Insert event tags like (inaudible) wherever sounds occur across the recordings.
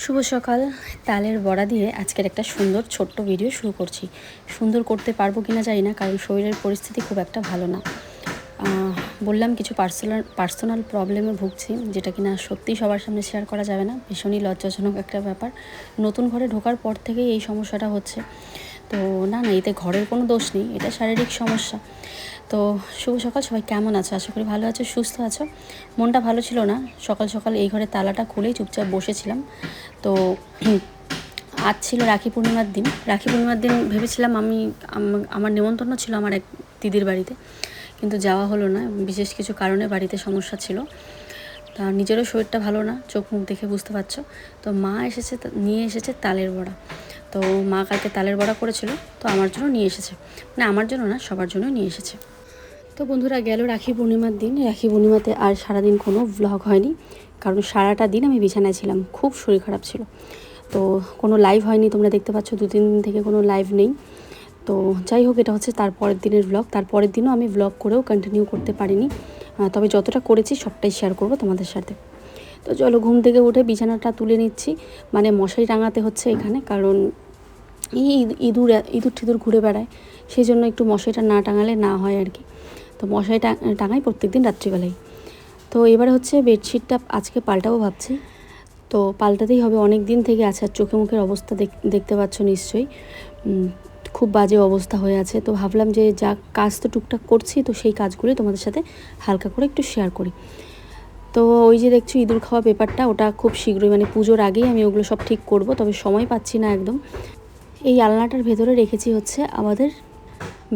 শুভ সকাল। তালের বড়া দিয়ে আজকের একটা সুন্দর ছোট্ট ভিডিও শুরু করছি। সুন্দর করতে পারব কি না জানি না, কারণ শরীরের পরিস্থিতি খুব একটা ভালো না। বললাম কিছু পার্সোনাল পার্সোনাল প্রবলেমে ভুগছি, যেটা কিনা সত্যিই সবার সামনে শেয়ার করা যাবে না। ভীষণই লজ্জাজনক একটা ব্যাপার। নতুন ঘরে ঢোকার পর থেকেই এই সমস্যাটা হচ্ছে। তো না না, এতে ঘরের কোনো দোষ নেই, এটা শারীরিক সমস্যা। তো শুভ সকাল, সবাই কেমন আছো? আশা করি ভালো আছো, সুস্থ আছো। মনটা ভালো ছিল না, সকাল সকাল এই ঘরে তালাটা খুলেই চুপচাপ বসেছিলাম। তো (clears throat) আজ ছিল রাখি পূর্ণিমার দিন। রাখি পূর্ণিমার দিন ভেবেছিলাম আমি আমার নেমন্তন্ন ছিল আমার এক দিদির বাড়িতে। কিন্তু যাওয়া হলো না, বিশেষ কিছু কারণে বাড়িতে সমস্যা ছিল। তা নিজেরও শরীরটা ভালো না, চোখ মুখ দেখে বুঝতে পারছ। তো মা এসেছে নিয়ে এসেছে তালের বড়া। তো মা কালকে তালের বড়া করেছিল, তো আমার জন্য নিয়ে এসেছে। মানে আমার জন্য না, সবার জন্য নিয়ে এসেছে। তো বন্ধুরা, গেল রাখি পূর্ণিমার দিন। রাখি পূর্ণিমাতে আর সারাদিন কোনো ভ্লগ হয়নি। কারণ সারাটা দিন আমি বিছানায় ছিলাম, খুব শরীর খারাপ ছিল। তো কোনো লাইভ হয়নি, তোমরা দেখতে পাচ্ছ দু তিন দিন থেকে কোনো লাইভ নেই। তো যাই হোক, এটা হচ্ছে তারপরের দিনের ব্লগ তারপরের দিনও আমি ব্লগ করেও কন্টিনিউ করতে পারিনি। তবে যতটা করেছি, সবটাই শেয়ার করব তোমাদের সাথে। তো চলো, ঘুম থেকে উঠে বিছানাটা তুলে নিচ্ছি। মানে মশারি টাঙাতে হচ্ছে এখানে, কারণ এই ইঁদ- ইঁদুর ইঁদুর ঠিদুর ঘুরে বেড়ায়। সেই জন্য একটু মশারিটা না টাঙালে না হয় আর কি। তো মশাই টাঙাই প্রত্যেক দিন রাত্রিবেলায় তো এবারে হচ্ছে বেডশিটটা আজকে পাল্টাবো ভাবছি। তো পাল্টাতেই হবে অনেক দিন থেকে আছে। আর চোখে মুখের অবস্থা দেখ- দেখতে পাচ্ছ নিশ্চয়ই। খুব বাজে অবস্থা হয়ে আছে। তো ভাবলাম যে যা কাজ তো টুকটাক করছি, তো সেই কাজগুলোই তোমাদের সাথে হালকা করে একটু শেয়ার করি। তো ওই যে দেখছ ইঁদুর খাওয়া পেপারটা ওটা খুব শীঘ্রই মানে পুজোর আগেই আমি ওগুলো সব ঠিক করব, তবে সময় পাচ্ছি না একদম। এই আলনাটার ভেতরে রেখেছি হচ্ছে আমাদের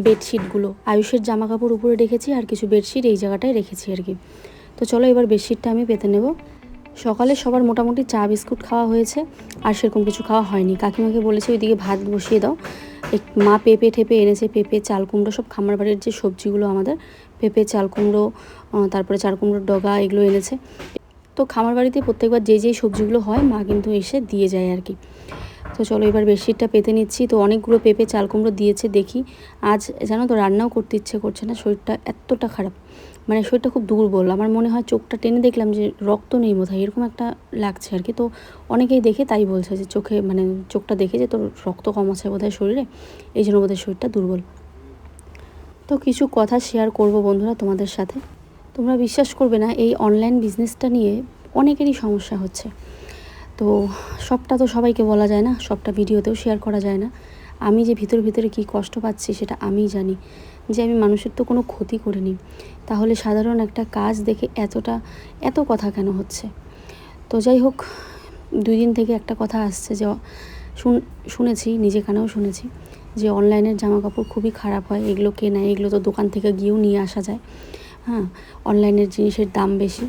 বেডশিটগুলো। আয়ুষের জামা কাপড় উপরে রেখেছি আর কিছু বেডশিট এই জায়গাটায় রেখেছি আর কি। তো চলো এবার বেডশিটটা আমি পেতে নেব। সকালে সবার মোটামুটি চা, বিস্কুট খাওয়া হয়েছে আর সেরকম কিছু খাওয়া হয়নি। কাকিমাকে বলেছে ওইদিকে ভাত বসিয়ে দাও। মা পেঁপে ঠেপে এনেছে, পেঁপে, চাল কুমড়ো সব খামার বাড়ির যে সবজিগুলো আমাদের, পেঁপে, চাল কুমড়ো তারপরে চাল কুমড়োর ডগা এগুলো এনেছে। তো খামার বাড়িতে প্রত্যেকবার যে যেই সবজিগুলো হয়, মা কিন্তু এসে দিয়ে যায় আর কি। তো চলো এবার বেডশিটটা পেতে নিচ্ছি। তো অনেকগুলো পেঁপে, চাল কুমড়ো দিয়েছে, দেখি। আজ জানো তো রান্নাও করতে ইচ্ছে করছে না, শরীরটা এতটা খারাপ। মানে শরীরটা খুব দুর্বল। আমার মনে হয় চোখটা টেনে দেখলাম যে রক্ত নেই বোধহয়, এরকম একটা লাগছে আর কি। তো অনেকেই দেখে তাই বলছে যে চোখে মানে চোখটা দেখে যে তোর রক্ত কম আছে বোধহয় শরীরে, এই জন্য বোধহয় শরীরটা দুর্বল। তো কিছু কথা শেয়ার করব বন্ধুরা তোমাদের সাথে। তোমরা বিশ্বাস করবে না, এই অনলাইন বিজনেসটা নিয়ে অনেকেরই সমস্যা হচ্ছে। তো সবটা তো সবাইকে বলা যায় না, সবটা ভিডিওতেও শেয়ার করা যায় না। আমি যে ভিতরে ভিতরে কী কষ্ট পাচ্ছি সেটা আমিই জানি, যে আমি মানুষের তো কোনো ক্ষতি করিনি। তাহলে সাধারণ একটা কাজ দেখে এতটা, এত কথা কেন হচ্ছে? তো যাই হোক, দুই দিন থেকে একটা কথা আসছে যে, শুন- শুনেছি, নিজে কানেও শুনেছি, যে অনলাইনের জামা কাপড় খুবই খারাপ হয়, এগুলো কে নেয় এগুলো তো দোকান থেকে গিয়েও নিয়ে আসা যায়। হ্যাঁ অনলাইনের জিনিসের দাম বেশি।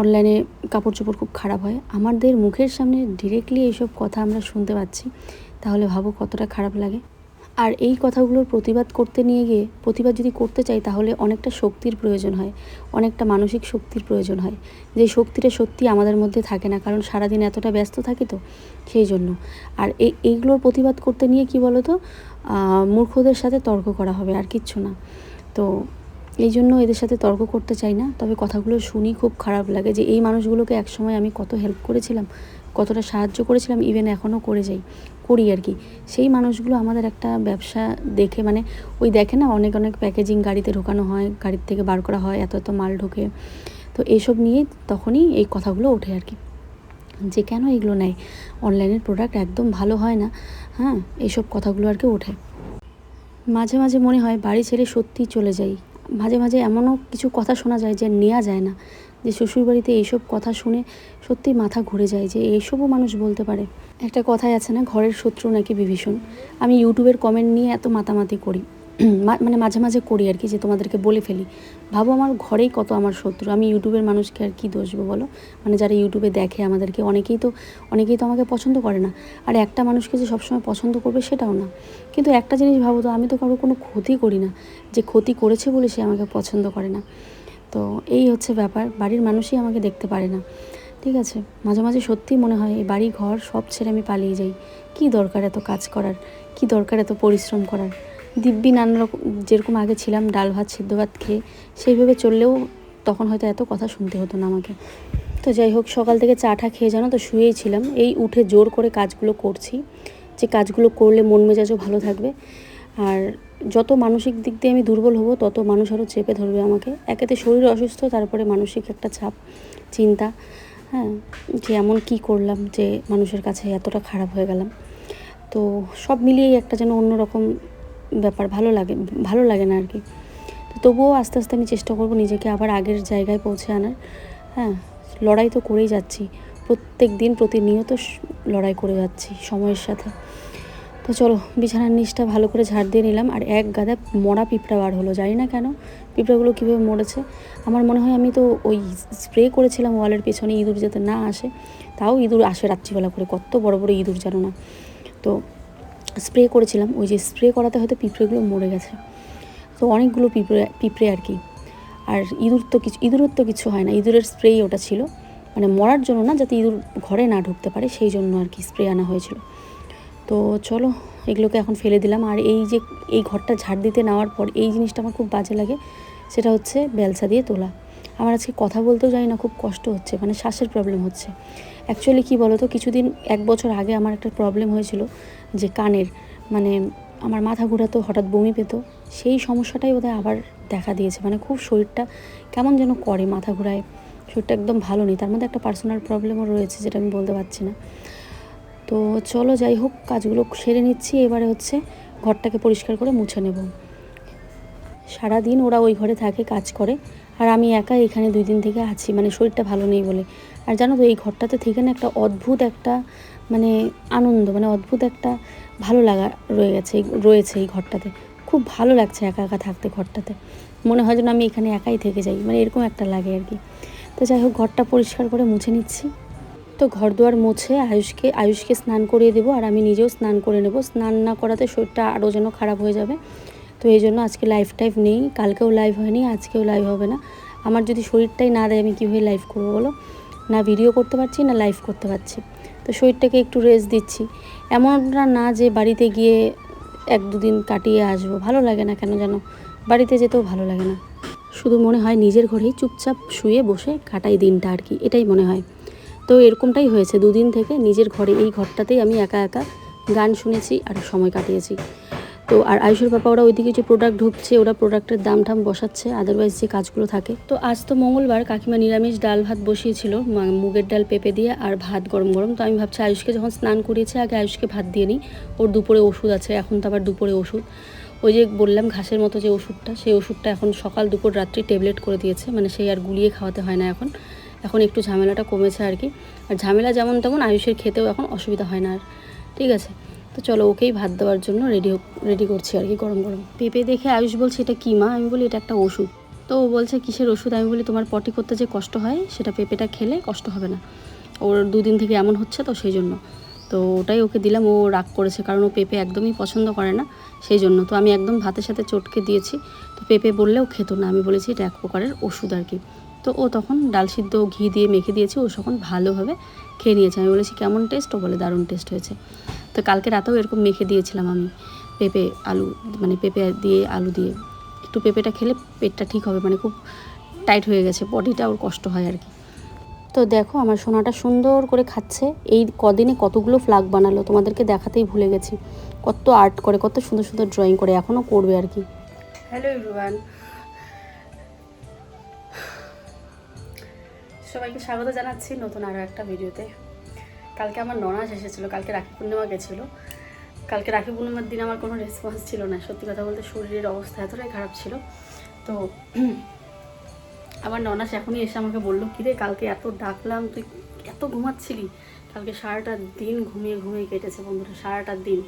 অনলাইনে কাপড় চোপড় খুব খারাপ হয়। আমাদের মুখের সামনে ডিরেক্টলি এইসব কথা আমরা শুনতে পাচ্ছি। তাহলে ভাবো কতটা খারাপ লাগে। আর এই কথাগুলোর প্রতিবাদ করতে নিয়ে গিয়ে, প্রতিবাদ যদি করতে চাই, তাহলে অনেকটা শক্তির প্রয়োজন হয়। অনেকটা মানসিক শক্তির প্রয়োজন হয়। যে শক্তিটা সত্যি আমাদের মধ্যে থাকে না, কারণ সারাদিন এতটা ব্যস্ত থাকি তো, সেই জন্য। আর এই, এইগুলোর প্রতিবাদ করতে নিয়ে কি বলো তো মূর্খদের সাথে তর্ক করা হবে, আর কিচ্ছু না। তো এই জন্য এদের সাথে তর্ক করতে চাই না। তবে কথাগুলো শুনি খুব খারাপ লাগে যে, এই মানুষগুলোকে একসময় আমি কত হেল্প করেছিলাম, কতটা সাহায্য করেছিলাম ইভেন এখনও করে যাই, করি আর কি। সেই মানুষগুলো আমাদের একটা ব্যবসা দেখে মানে ওই দেখে না, অনেক অনেক প্যাকেজিং গাড়িতে ঢোকানো হয়, গাড়ির থেকে বার করা হয়, এত এত মাল ঢোকে। তো এইসব নিয়ে তখনই এই কথাগুলো ওঠে আর কি। যে কেন এগুলো নেয়? অনলাইনের প্রোডাক্ট একদম ভালো হয় না। হ্যাঁ এইসব কথাগুলো আর কি ওঠে। মাঝে মাঝে মনে হয় বাড়ি ছেড়ে সত্যিই চলে যাই। মাঝে মাঝে এমনও কিছু কথা শোনা যায় যে নেওয়া যায় না, যে শ্বশুরবাড়িতে এইসব কথা শুনে সত্যি মাথা ঘুরে যায় যে এইসবও মানুষ বলতে পারে। একটা কথাই আছে না, ঘরের শত্রু নাকি বিভীষণ? আমি ইউটিউবের কমেন্ট নিয়ে এত মাতামাতি করি। (clears throat) মানে মাঝে মাঝে করি আর কি যে তোমাদেরকে বলে ফেলি। ভাবো আমার ঘরেই কত আমার শত্রু। আমি ইউটিউবের মানুষকে আর কি দোষবো বলো? মানে যারা ইউটিউবে দেখে আমাদেরকে, অনেকেই তো অনেকেই তো আমাকে পছন্দ করে না। আর একটা মানুষকে যে সবসময় পছন্দ করবে সেটাও না। কিন্তু একটা জিনিস ভাবো তো, আমি তো কারও কোনো ক্ষতি করি না। যে ক্ষতি করেছে বলে সে আমাকে পছন্দ করে না। তো এই হচ্ছে ব্যাপার। বাড়ির মানুষই আমাকে দেখতে পারে না। ঠিক আছে? মাঝে মাঝে সত্যিই মনে হয়, এই বাড়ি ঘর সব ছেড়ে আমি পালিয়ে যাই। কি দরকার এত কাজ করার? কি দরকার এত পরিশ্রম করার? দিব্যি নানা রকম, যেরকম আগে ছিলাম, ডাল ভাত, সিদ্ধ ভাত খেয়ে, সেইভাবে চললেও তখন হয়তো এত কথা শুনতে হতো না আমাকে। তো যাই হোক, সকাল থেকে চা টা খেয়ে জানো তো শুয়েই ছিলাম। এই উঠে জোর করে কাজগুলো করছি, যে কাজগুলো করলে মন মেজাজও ভালো থাকবে। আর যত মানসিক দিক দিয়ে আমি দুর্বল হব, তত মানুষ আরও চেপে ধরবে আমাকে। একেতে শরীর অসুস্থ, তারপরে মানসিক একটা চাপ, চিন্তা হ্যাঁ যে এমন কি করলাম যে মানুষের কাছে এতটা খারাপ হয়ে গেলাম। তো সব মিলিয়েই একটা যেন অন্যরকম ব্যাপার ভালো লাগে ভালো লাগে না আর কি তো তবুও আস্তে আস্তে আমি চেষ্টা করব নিজেকে আবার আগের জায়গায় পৌঁছে আনার। হ্যাঁ লড়াই তো করেই যাচ্ছি। প্রত্যেক দিন প্রতিনিয়ত লড়াই করে যাচ্ছি সময়ের সাথে। তো চলো, বিছানার নিচটা ভালো করে ঝাড় দিয়ে নিলাম। আর এক গাদা মরা পিঁপড়া বার হলো, জানি না কেন। পিঁপড়াগুলো কীভাবে মরেছে? আমার মনে হয় আমি তো ওই স্প্রে করেছিলাম ওয়ালের পেছনে ইঁদুর যাতে না আসে। তাও ইঁদুর আসে রাত্রিবেলা করে, কত বড় বড় ইঁদুর জানো না। তো স্প্রে করেছিলাম, ওই যে স্প্রে করাতে হয়তো পিঁপড়েগুলো মরে গেছে। তো অনেকগুলো পিঁপড়ে পিঁপড়ে আর কি। আর ইঁদুর তো কিছু, ইঁদুরের তো কিছু হয় না, ইঁদুরের স্প্রেই ওটা ছিল। মানে মরার জন্য না, যাতে ইঁদুর ঘরে না ঢুকতে পারে, সেই জন্য আর কি স্প্রে আনা হয়েছিল। তো চলো, এগুলোকে এখন ফেলে দিলাম। আর এই যে, এই ঘরটা ঝাড় দিতে নেওয়ার পর এই জিনিসটা আমার খুব বাজে লাগে, সেটা হচ্ছে বেলসা দিয়ে তোলা। আমার আজকে কথা বলতেও জানি না, খুব কষ্ট হচ্ছে মানে শ্বাসের প্রবলেম হচ্ছে। অ্যাকচুয়ালি কী বলো তো কিছুদিন, এক বছর আগে আমার একটা প্রবলেম হয়েছিল যে কানের মানে আমার মাথা ঘোরাতো, হঠাৎ বমি পেতো। সেই সমস্যাটাই বোধহয় আবার দেখা দিয়েছে মানে খুব শরীরটা কেমন যেন করে মাথা ঘোরায়, শরীরটা একদম ভালো নেই। তার মধ্যে একটা পার্সোনাল প্রবলেমও রয়েছে, যেটা আমি বলতে পারছি না। তো চলো যাই হোক, কাজগুলো সেরে নিচ্ছি, এবারে হচ্ছে ঘরটাকে পরিষ্কার করে মুছে নেব। সারাদিন ওরা ওই ঘরে থাকে, কাজ করে। আর আমি একা এখানে দুই দিন থেকে আছি মানে শরীরটা ভালো নেই বলে। আর জানো তো, এই ঘরটাতে থেকে না একটা অদ্ভুত একটা মানে আনন্দ মানে অদ্ভুত একটা ভালো লাগা রয়ে গেছে, রয়েছে এই ঘরটাতে। খুব ভালো লাগছে একা একা থাকতে ঘরটাতে। মনে হয় যেন আমি এখানে একাই থেকে যাই মানে এরকম একটা লাগে আর কি। তো যাই হোক, ঘরটা পরিষ্কার করে মুছে নিচ্ছি। তো ঘর দুয়ার মুছে আয়ুষকে আয়ুষকে স্নান করিয়ে দেবো, আর আমি নিজেও স্নান করে নেব। স্নান না করাতে শরীরটা আরও যেন খারাপ হয়ে যাবে। তো এই জন্য আজকে লাইভ টাইভ নেই। কালকেও লাইভ হয়নি, আজকেও লাইভ হবে না। আমার যদি শরীরটাই না দেয়, আমি কীভাবে লাইভ করব বলো? না ভিডিও করতে পারছি, না লাইভ করতে পারছি। তো শরীরটাকে একটু রেস্ট দিচ্ছি। এমনটা না যে বাড়িতে গিয়ে এক দুদিন কাটিয়ে আসব। ভালো লাগে না কেন যেন বাড়িতে যেতেও ভালো লাগে না। শুধু মনে হয় নিজের ঘরেই চুপচাপ শুয়ে বসে কাটাই দিনটা আর কি, এটাই মনে হয়। তো এরকমটাই হয়েছে। দুদিন থেকে নিজের ঘরে, এই ঘরটাতেই আমি একা একা গান শুনেছি আর সময় কাটিয়েছি। তো আর আয়ুষের বাবা, ওরা ওইদিকে যে প্রোডাক্ট ঢুকছে, ওরা প্রোডাক্টের দাম ঠাম বসাচ্ছে আদারওয়াইজ যে কাজগুলো থাকে। তো আজ তো মঙ্গলবার কাকিমা নিরামিষ ডাল ভাত বসিয়েছিল মুগের ডাল পেঁপে দিয়ে আর ভাত গরম গরম তো আমি ভাবছি আয়ুষকে যখন স্নান করিয়েছে, আগে আয়ুষকে ভাত দিয়ে নিই। ওর দুপুরে ওষুধ আছে, এখন তো আবার দুপুরে ওষুধ। ওই যে বললাম ঘাসের মতো যে ওষুধটা, সেই ওষুধটা এখন সকাল দুপুর রাত্রি ট্যাবলেট করে দিয়েছে। মানে সেই আর গুলিয়ে খাওয়াতে হয় না এখন। এখন একটু ঝামেলাটা কমেছে আর কি। আর ঝামেলা যেমন তেমন আয়ুষের খেতেও এখন অসুবিধা হয় না আর। ঠিক আছে? তো চলো ওকেই ভাত দেওয়ার জন্য রেডি রেডি করছি আর কি গরম গরম। পেঁপে দেখে আয়ুষ বলছে, এটা কী মা? আমি বলি, এটা একটা ওষুধ। তো ও বলছে, কিসের ওষুধ? আমি বলি, তোমার পটি করতে যে কষ্ট হয়, সেটা পেঁপেটা খেলে কষ্ট হবে না। ওর দুদিন থেকে এমন হচ্ছে তো সেই জন্য তো ওটাই ওকে দিলাম, ও রাগ করেছে, কারণ ও পেঁপে একদমই পছন্দ করে না সেই জন্য তো আমি একদম ভাতের সাথে চটকে দিয়েছি। পেঁপে বললেও খেত না। আমি বলেছি, এটা এক প্রকারের ওষুধ আর কি। তো ও তখন ডাল সিদ্ধ ঘি দিয়ে মেখে দিয়েছে। ও তখন ভালোভাবে খেয়ে নিয়েছে। আমি বলেছি, কেমন টেস্ট? ও বলে, দারুণ টেস্ট হয়েছে। তো কালকে রাতেও এরকম মেখে দিয়েছিলাম আমি পেঁপে, আলু মানে পেঁপে দিয়ে আলু দিয়ে। একটু পেঁপেটা খেলে পেটটা ঠিক হবে মানে খুব টাইট হয়ে গেছে, বডিটা ওর কষ্ট হয় আর কি। তো দেখো, আমার সোনাটা সুন্দর করে খাচ্ছে। এই কদিনে কতগুলো ফ্লাগ বানালো, তোমাদেরকে দেখাতেই ভুলে গেছি। কত আর্ট করে, কত সুন্দর সুন্দর ড্রয়িং করে এখনও করবে আর কি। হ্যালো এভরিওয়ান সবাইকে স্বাগত জানাচ্ছি নতুন আরও একটা ভিডিওতে। কালকে আমার ননাস এসেছিল, কালকে রাখি পূর্ণিমা গেছিল। কালকে রাখি পূর্ণিমার দিন আমার কোনো রেসপন্স ছিল না, সত্যি কথা বলতে শরীরের অবস্থা এতটাই খারাপ ছিল। তো আমার ননাস এখনই এসে আমাকে বলল, কিরে, কালকে এত ডাকলাম, তুই এত ঘুমাচ্ছিলি? কালকে সারাটা দিন ঘুমিয়ে ঘুমিয়ে কেটেছে বন্ধুরা, সারাটা দিন।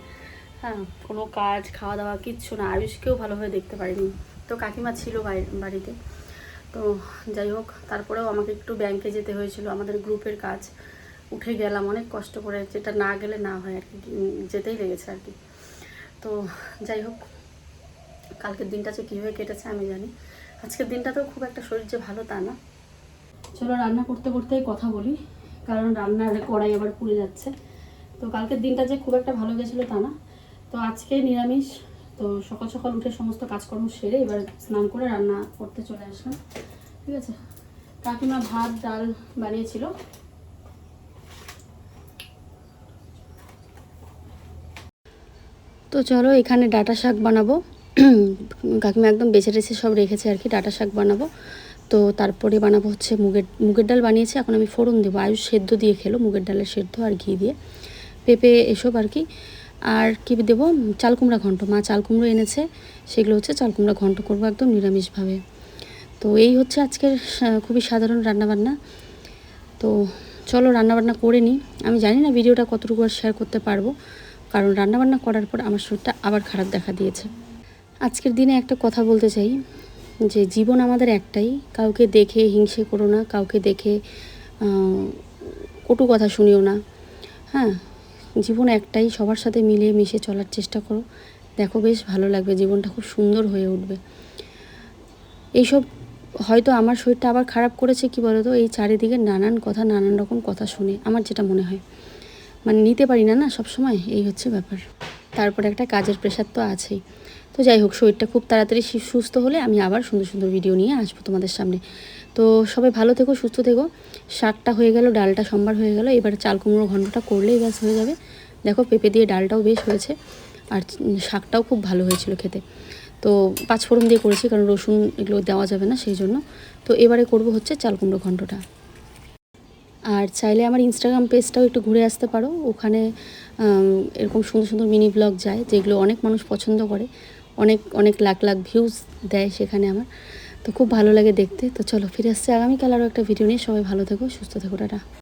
হ্যাঁ কোনো কাজ খাওয়া দাওয়া কিচ্ছু না। আয়ুষকেও ভালোভাবে দেখতে পারিনি। তো কাকিমা ছিল বাড়ি- বাড়িতে। তো যাই হোক, তারপরেও আমাকে একটু ব্যাংকে যেতে হয়েছিল। আমাদের গ্রুপের কাজ। উঠে গেলাম, অনেক কষ্ট করে। যেটা না গেলে না হয় আর কি যেতেই লেগেছে আর কি। তো যাই হোক, কালকের দিনটা যে কীভাবে কেটেছে আমি জানি। আজকের দিনটা তো খুব একটা শরীর যে ভালো তা না। চলো রান্না করতে করতেই কথা বলি। কারণ রান্নার কড়াই আবার পুড়ে যাচ্ছে। তো কালকের দিনটা যে খুব একটা ভালো গেছিল তা না। তো আজকে নিরামিষ, তো সকাল সকাল উঠে সমস্ত কাজকর্ম সেরে এবার স্নান করে রান্না করতে চলে আসলাম, ঠিক আছে? কাকিমা ভাত, ডাল বানিয়েছিল। তো চলো এখানে ডাটা শাক বানাবো। কাকিমা একদম বেছে টেছে সব রেখেছে আর কি, ডাটা শাক বানাবো। তো তারপরে বানাবো হচ্ছে মুগের মুগের ডাল বানিয়েছি, এখন আমি ফোড়ন দেবো। আয়ুষ সেদ্ধ দিয়ে খেলো, মুগের ডালের সেদ্ধ আর ঘি দিয়ে। পেঁপে এসব আর কি। আর কি দেবো? চাল কুমড়া ঘন্ট। মা চাল কুমড়ো এনেছে। সেগুলো হচ্ছে চাল কুমড়া ঘন্ট করব একদম নিরামিষভাবে। তো এই হচ্ছে আজকের খুবই সাধারণ রান্নাবান্না। তো চলো রান্নাবান্না করে নিই। আমি জানি না ভিডিওটা কতটুকু আর শেয়ার করতে পারব। কারণ রান্নাবান্না করার পর আমার শরীরটা আবার খারাপ দেখা দিয়েছে। আজকের দিনে একটা কথা বলতে চাই, যে জীবন আমাদের একটাই। কাউকে দেখে হিংসে করো না, কাউকে দেখে কটু কথা শুনিও না। হ্যাঁ? জীবন একটাই, সবার সাথে মিলিয়ে মিশে চলার চেষ্টা করো। দেখো বেশ ভালো লাগবে, জীবনটা খুব সুন্দর হয়ে উঠবে। এইসব হয়তো আমার শরীরটা আবার খারাপ করেছে কি বলো তো এই চারিদিকে নানান কথা, নানান রকম কথা শুনে আমার যেটা মনে হয়। মানে নিতে পারি না না সব সময় এই হচ্ছে ব্যাপার। তারপরে একটা কাজের প্রেশার তো আছেই। তো যাই হোক, শরীরটা খুব তাড়াতাড়ি সুস্থ হলে আমি আবার সুন্দর সুন্দর ভিডিও নিয়ে আসব তোমাদের সামনে। তো সবাই ভালো থেকো, সুস্থ থেকো। শাকটা হয়ে গেল, ডালটা সম্বার হয়ে গেল। এবার চাল কুমড়ো ঘন্টটা করলেই ব্যাস হয়ে যাবে। দেখো, পেঁপে দিয়ে ডালটাও বেশ হয়েছে। আর শাকটাও খুব ভালো হয়েছিল খেতে। তো পাঁচফোড়ন দিয়ে করেছি, কারণ রসুন এগুলো দেওয়া যাবে না সেই জন্য। তো এবারে করব হচ্ছে চাল কুমড়ো ঘন্টটা। আর চাইলে আমার ইনস্টাগ্রাম পেজটাও একটু ঘুরে আসতে পারো। ওখানে এরকম সুন্দর সুন্দর মিনি ব্লগ যায়, যেগুলো অনেক মানুষ পছন্দ করে। অনেক অনেক লাখ লাখ ভিউজ দেয় সেখানে আমার। তো খুব ভালো লাগে দেখতে। তো চলো ফিরে আসছে। আগামীকাল আরও একটা ভিডিও নিয়ে। সবাই ভালো থেকো, সুস্থ থেকো, টাটা।